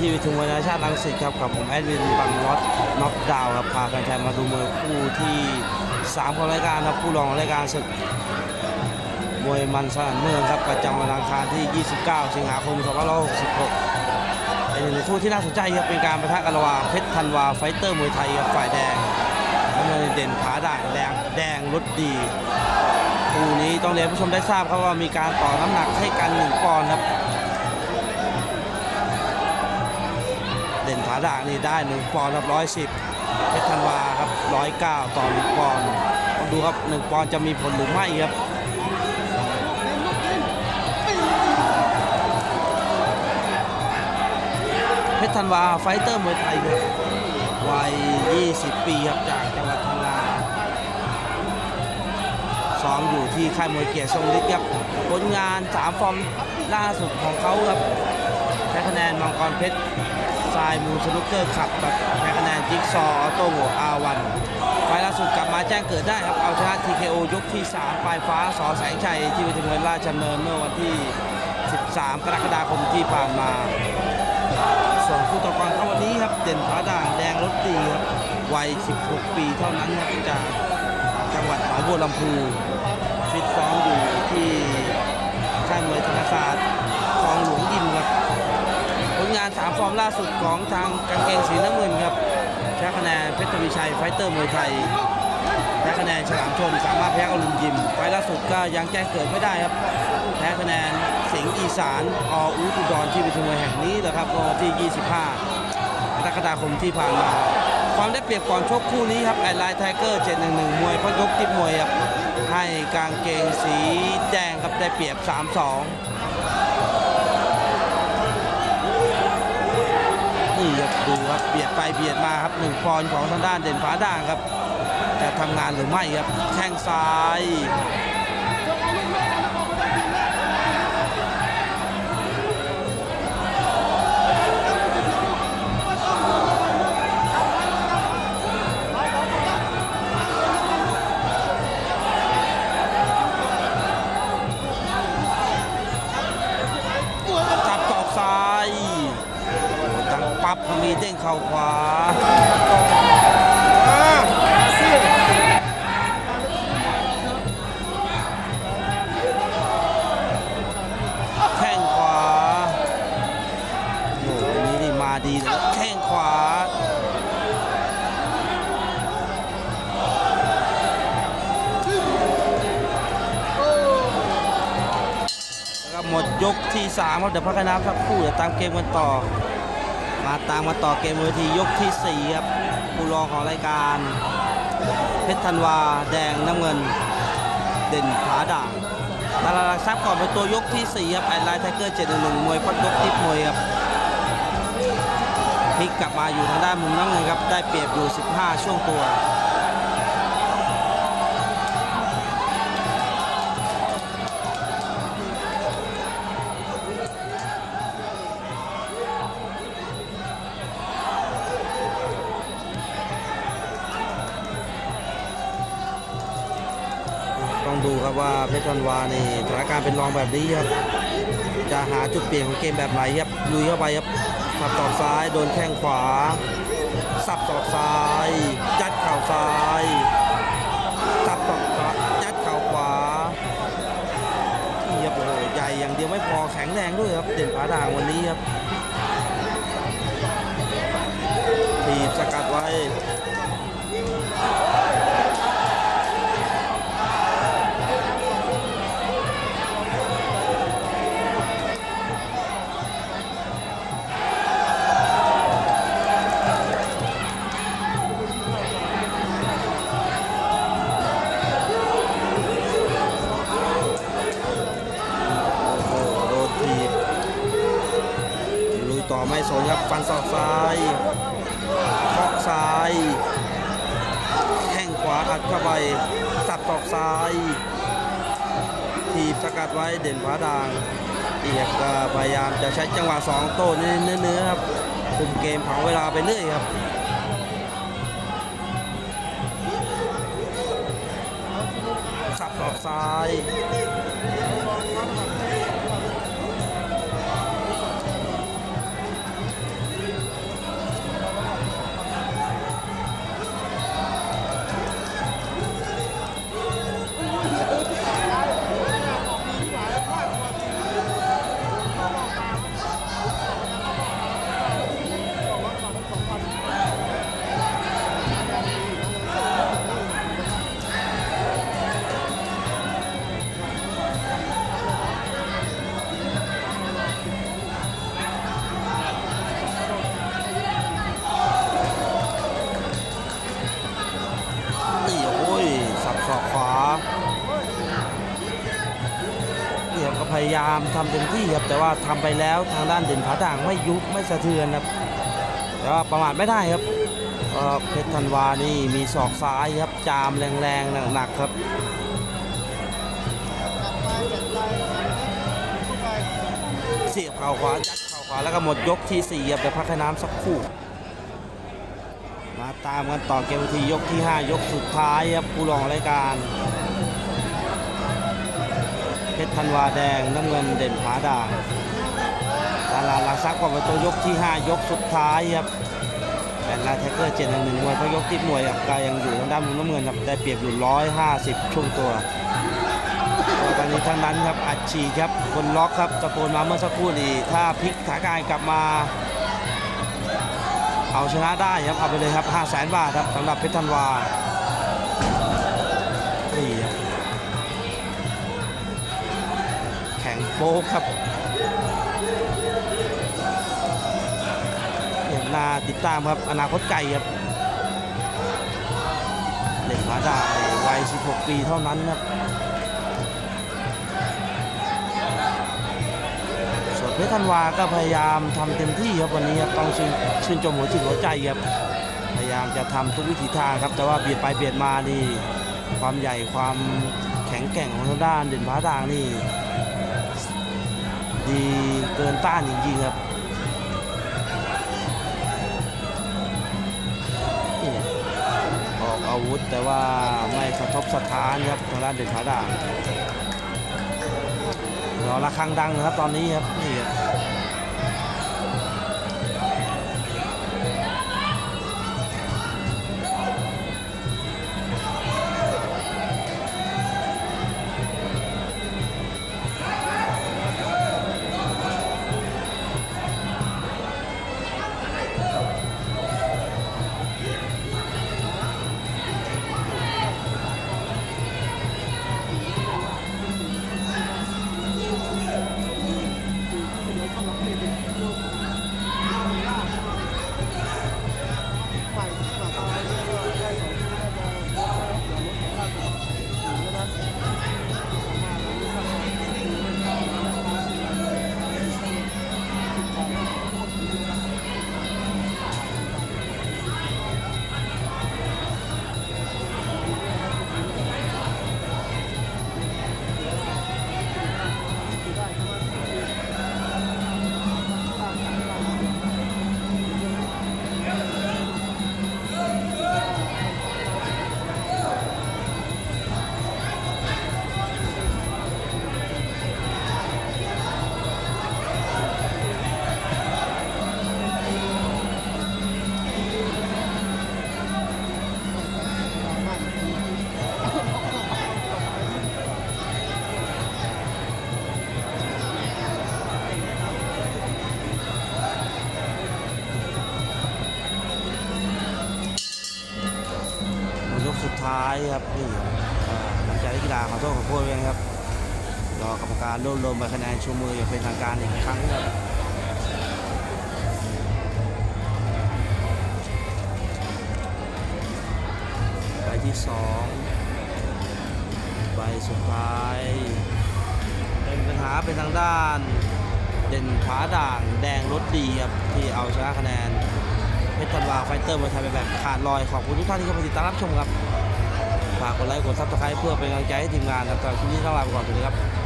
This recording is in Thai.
ที่วิทุมวนานชาติรังสิตครับกับผมแอดวินบังน็อตน็อกดาวน์ครับพาแฟนๆมาดูมวยคู่ที่3ของรายการครับผู้รองรายการศึกมวยมันสนั่นเมืองครับประจำวันอังคารที่ 29 สิงหาคม 2566เป็นหนึ่งในคู่ที่น่าสนใจครับเป็นการประทะกันระหว่างเพชรธันวาไฟเตอร์มวยไทยกับฝ่ายแดงน้ำเงินเด่นผาด่างแดงแดงรถดีคู่นี้ต้องเรียนผู้ชมได้ทราบครับว่ามีการต่อน้ำหนักให้กันหนึ่งปอนด์ครับาด่างนี่ได้หนึ่งปอนด์ครับร้อยสิบเพชรธันวาครับร้อยเก้าต่อหนึ่งปอนด์ต้องดูครับหนึ่งปอนด์จะมีผลหรือไม่ครับเพชรธันวาไฟเตอร์มวยไทยครับวัย 20 ปีครับจากจังหวัดพังงาซ้อมอยู่ที่ค่ายมวยเกียรติทรงฤทธิ์ครับผลงาน 3 ฟอร์มล่าสุดของเขาครับแพ้คะแนนมังกรเพชร ทรายมูสนุกเกอร์ขับกับแพ้คะแนนจิ๊กซอออโต้โหอาวันไฟล์ล่าสุดกลับมาแจ้งเกิดได้ครับ เอาชนะ TKO ยกที่ 3 ปลายฟ้าสอแสงชัยที่วิทยาลัยราชดำเนินเมื่อวันที่ 13 กรกฎาคมที่ผ่านมา ส่วนคู่ต่อกรเขาวันนี้ครับ เด่นผาด่างแดงรถดีครับวัย 16 ปีเท่านั้นครับจากจังหวัดหนองบัวลำพูฟิตซ้อมอยู่ที่ค่ายมวยธรรมศาสตร์ ผลงาน3ฟอร์มล่าสุดของทางกางเกงสีน้ำเงินครับแพ้คะแนนเพชรทวีชัยไฟเตอร์มวยไทยแพ้คะแนนฉลามชนสามารถแพ้อลุมยิมไฟล์ล่าสุดก็ยังแจ้งเกิดไม่ได้ครับ แพ้คะแนนสิงห์อีสานออูตุดรที่วิทยมวยแห่งนี้นะครับวันที่ 25กรกฎาคมที่ผ่านมา ความได้เปรียบก่อนชกคู่นี้ครับแอดไลน์ไทเกอร์711 มวยพยกทิพมวยครับให้กางเกงสีแดงครับได้เปรียบ 3-2 นี่ครับดูครับเบียดไปเบียดมาครับหนึ่งปอนของทางด้านเด่นฟ้าด่างครับ จะทำงานหรือไม่ครับ แข้งซ้าย ปั๊บมีเด้งเข่าขวาแข้งขวาโอ้โหอันนี้นี่มาดีเลยแข้งขวาแล้วหมดยกที่3ครับเดี๋ยวพักให้น้ำสักครู่เดี๋ยวตามเกมกันต่อ มาตามมาต่อเกมเวทียกที่4ครับผู้รองของรายการ เพชรธันวาแดงน้ำเงิน เด่นผาด่างตลาลักทรัพย์ก่อนเป็นตัวยกที่4ครับไอไลน์ไทเกอร์711มวยพัดยกทิพมวยครับพลิกกลับมาอยู่ทางด้านมุมน้ำเงินครับได้เปรียบอยู่ 15 ช่วงตัว ต้องดูครับว่าเพชรธันวานี่สถานการณ์เป็นรองแบบนี้ครับ จะหาจุดเปลี่ยนของเกมแบบไหนครับลุยเข้าไปครับสับตอกซ้ายโดนแข้งขวา สับตอกซ้ายยัดเข่าซ้าย สับตอกซ้ายยัดเข่าขวานี่ครับโอ้โหใหญ่อย่างเดียวไม่พอแข็งแรงด้วยครับเด่นผาด่างวันนี้ครับทีบสกัดไว้ แข้งขวาอัดเข้าไปสับตอกซ้าย ทีบสกัดไว้เด่นผาดางเอียกก็พยายามจะใช้จังหวะสองโต้เนื้อๆครับคุมเกมเผาเวลาไปเรื่อยครับสับตอกซ้ายายามทำเต็มที่ครับแต่ว่าทำไปแล้วทางด้านเด่นผาด่างไม่ยุบไม่สะเทือนครับแต่ว่าประมาทไม่ได้ครับเพชรธันวานี่มีศอกซ้ายครับจามแรงๆหนักๆครับเสียบเข่าขวายัดเข่าขวาแล้วก็หมดยกที่4ครับเดี๋ยวพักน้ำสักครู่ มาตามกันต่อเกมที่ยกที่ 5 ยกสุดท้ายครับผู้รองรายการ ชรธันวาแดงน้ำเงินเด่นผาด่างดาราหลักซักกว่าประตูยกที่ 5 ยกสุดท้ายครับแบนลาแท็กเกอร์เจ็ดหนึ่งหนึ่งมวยเพราะยกที่มวยกับกายยังอยู่ทางด้านมุมน้ำเงินครับได้เปรียบอยู่ 150 ช่วงตัวตอนนี้ทั้งนั้นครับอัดฉีครับบนล็อกครับตะโกนมาเมื่อสักครู่นี้ถ้าพลิกสถานการณ์กลับมา เอาชนะได้ครับเอาไปเลยครับ 5 0 0แสนบาทครับสำหรับเพชรธันวา โป๊กครับเห็นนาติดตามครับอนาคตไกลครับเด็กผาดาวัย 16 ปีเท่านั้นครับส่วนเพชรธันวาก็พยายามทำเต็มที่ครับวันนี้ครับต้องชื่นชื่นชมหัวจิตหัวใจครับพยายามจะทำทุกวิถีทางครับ แต่ว่าเบียดไปเบียดมานี่ความใหญ่ความแข็งแกร่งของทางด้านเด่นผาด่างนี่ ดีเกินต้านจริงๆครับออกอาวุธแต่ว่าไม่สะทบสะท้านครับทางด้านเด็ดขาด่างรอระฆังดังนะครับตอนนี้ครับนี่ครับ กสุดท้ายครับนี่ครับอ่าหลังจากที่กีฬาขอโทษขอโทษด้วยครับรอกรรมการรวบรวมใบคะแนนชูมืออย่างเป็นทางการอีกครั้งครับใบที่สองใบสุดท้าย เป็นปัญหาเป็นทางด้าน เด่นผาด่างแดงรถดีครับที่เอาชนะคะแนน เพชรธันวาไฟเตอร์มาทยไปแบบขาดลอยขอบคุณทุกท่านที่เข้ามาติดตามรับชมครับฝากกดไลค์กดซับสไครต์เพื่อเป็นกำลังใจให้ทีมงานนะครับสำหรับคลิปนี้ต้องลาไปก่อนสวัสดีครับ